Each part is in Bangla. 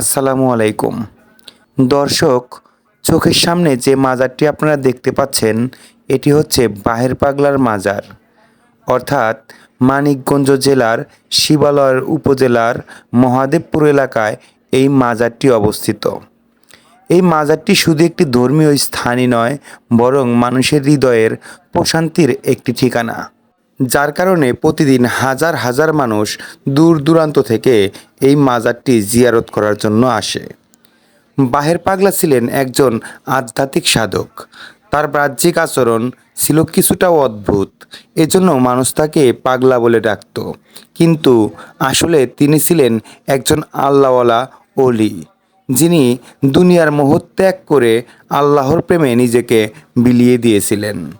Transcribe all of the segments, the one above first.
আসসালামু আলাইকুম। দর্শক, চোখের সামনে যে মাজারটি আপনারা দেখতে পাচ্ছেন, এটি হচ্ছে বাহের পাগলার মাজার। অর্থাৎ মানিকগঞ্জ জেলার শিবালয়ের উপজেলার মহাদেবপুর এলাকায় এই মাজারটি অবস্থিত। এই মাজারটি শুধু একটি ধর্মীয় স্থানই নয়, বরং মানুষের হৃদয়ের প্রশান্তির একটি ঠিকানা। যার কারণে প্রতিদিন হাজার হাজার মানুষ দূর দূরান্ত থেকে এই মাজারটি জিয়ারত করার জন্য আসে। বাহের পাগলা ছিলেন একজন আধ্যাত্মিক সাধক। তার বাহ্যিক আচরণ ছিল কিছুটাও অদ্ভুত। এজন্য মানুষ তাকে পাগলা বলে ডাকত। কিন্তু আসলে তিনি ছিলেন একজন আল্লাহওয়ালা অলি যিনি দুনিয়ার মোহ ত্যাগ করে আল্লাহর প্রেমে নিজেকে বিলিয়ে দিয়েছিলেন।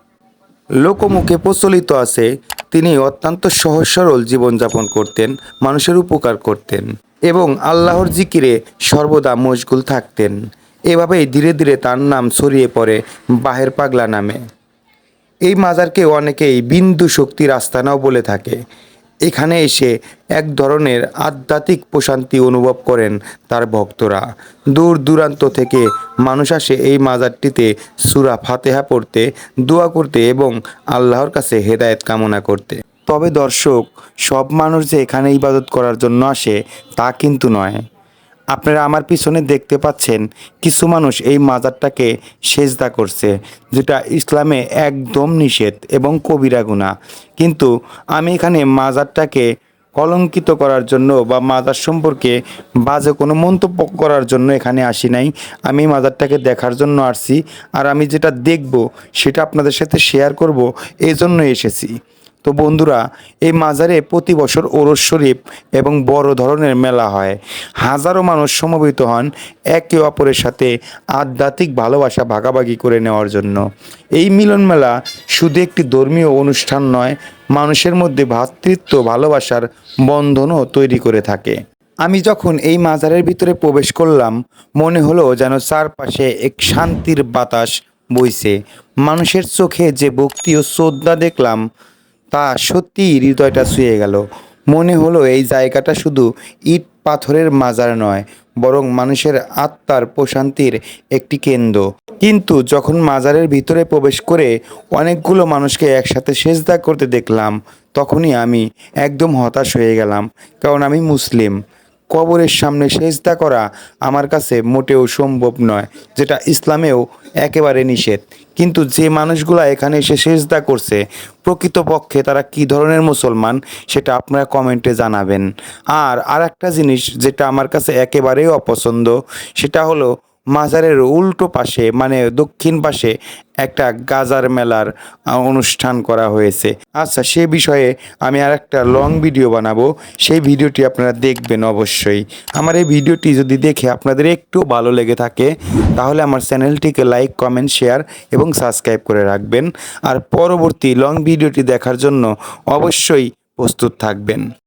লোকমুখে প্রচলিত আছে, তিনি অত্যন্ত সহজ সরল জীবনযাপন করতেন, মানুষের উপকার করতেন এবং আল্লাহর জিকিরে সর্বদা মশগুল থাকতেন। এভাবেই ধীরে ধীরে তার নাম ছড়িয়ে পড়ে বাহের পাগলা নামে। এই মাজারকে অনেকেই বিন্দু শক্তির আস্তানাও বলে থাকে। এখানে এসে এক ধরনের আধ্যাত্মিক প্রশান্তি অনুভব করেন তার ভক্তরা। দূর দূরান্ত থেকে মানুষ আসে এই মাজারটিতে সুরা ফাতেহা পড়তে, দোয়া করতে এবং আল্লাহর কাছে হেদায়েত কামনা করতে। তবে দর্শক, সব মানুষ যে এখানে ইবাদত করার জন্য আসে তা কিন্তু নয়। আপনারা আমার পিছনে দেখতে পাচ্ছেন কিছু মানুষ এই মাজারটাকে সেজদা করছে, যেটা ইসলামে একদম নিষেধ এবং কবিরা গুণা কিন্তু আমি এখানে মাজারটাকে কলঙ্কিত করার জন্য বা মাজার সম্পর্কে বাজে কোনো মন্তব্য করার জন্য এখানে আসি নাই। আমি মাজারটাকে দেখার জন্য আসছি আর আমি যেটা দেখব সেটা আপনাদের সাথে শেয়ার করব এই জন্য এসেছি। তো বন্ধুরা, এই মাজারে প্রতি বছর ওরস শরীফ এবং বড় ধরনের মেলা হয়। হাজারো মানুষ সমবেত হন একে অপরের সাথে আধ্যাত্মিক ভালোবাসা ভাগাভাগি করে নেওয়ার জন্য। এই মিলন মেলা শুধু একটি ধর্মীয় অনুষ্ঠান নয়, মানুষের মধ্যে ভ্রাতৃত্ব, ভালোবাসার বন্ধনও তৈরি করে থাকে। আমি যখন এই মাজারের ভিতরে প্রবেশ করলাম, মনে হলো যেন চারপাশে এক শান্তির বাতাস বইছে। মানুষের চোখে যে ভক্তি ও শ্রদ্ধা দেখলাম তা সত্যিই হৃদয়টা ছুঁয়ে গেল। মনে হলো এই জায়গাটা শুধু ইট পাথরের মাজার নয়, বরং মানুষের আত্মার প্রশান্তির একটি কেন্দ্র। কিন্তু যখন মাজারের ভিতরে প্রবেশ করে অনেকগুলো মানুষকে একসাথে সেজদা করতে দেখলাম, তখনই আমি একদম হতাশ হয়ে গেলাম, কারণ আমি মুসলিম। কবরের সামনে সেজদা করা আমার কাছে মোটেও সম্ভব নয়, যেটা ইসলামেও একেবারে নিষেধ। কিন্তু যে মানুষগুলা এখানে এসে সেজদা করছে, প্রকৃতপক্ষে তারা কি ধরনের মুসলমান, সেটা আপনারা কমেন্টে জানাবেন। আর আর একটা জিনিস যেটা আমার কাছে একেবারেই অপছন্দ, সেটা হলো মাজারের উল্টো পাশে মানে দক্ষিণ পাশে একটা গাজার মেলার অনুষ্ঠান করা হয়েছে। আচ্ছা সে বিষয়ে আমি আর একটা লং ভিডিও বানাবো। সেই ভিডিওটি আপনারা দেখবেন অবশ্যই। আমার এই ভিডিওটি যদি দেখে আপনাদের একটু ভালো লেগে থাকে, তাহলে আমার চ্যানেলটিকে লাইক কমেন্ট শেয়ার এবং সাবস্ক্রাইব করে রাখবেন। আর পরবর্তী লং ভিডিওটি দেখার জন্য অবশ্যই প্রস্তুত থাকবেন।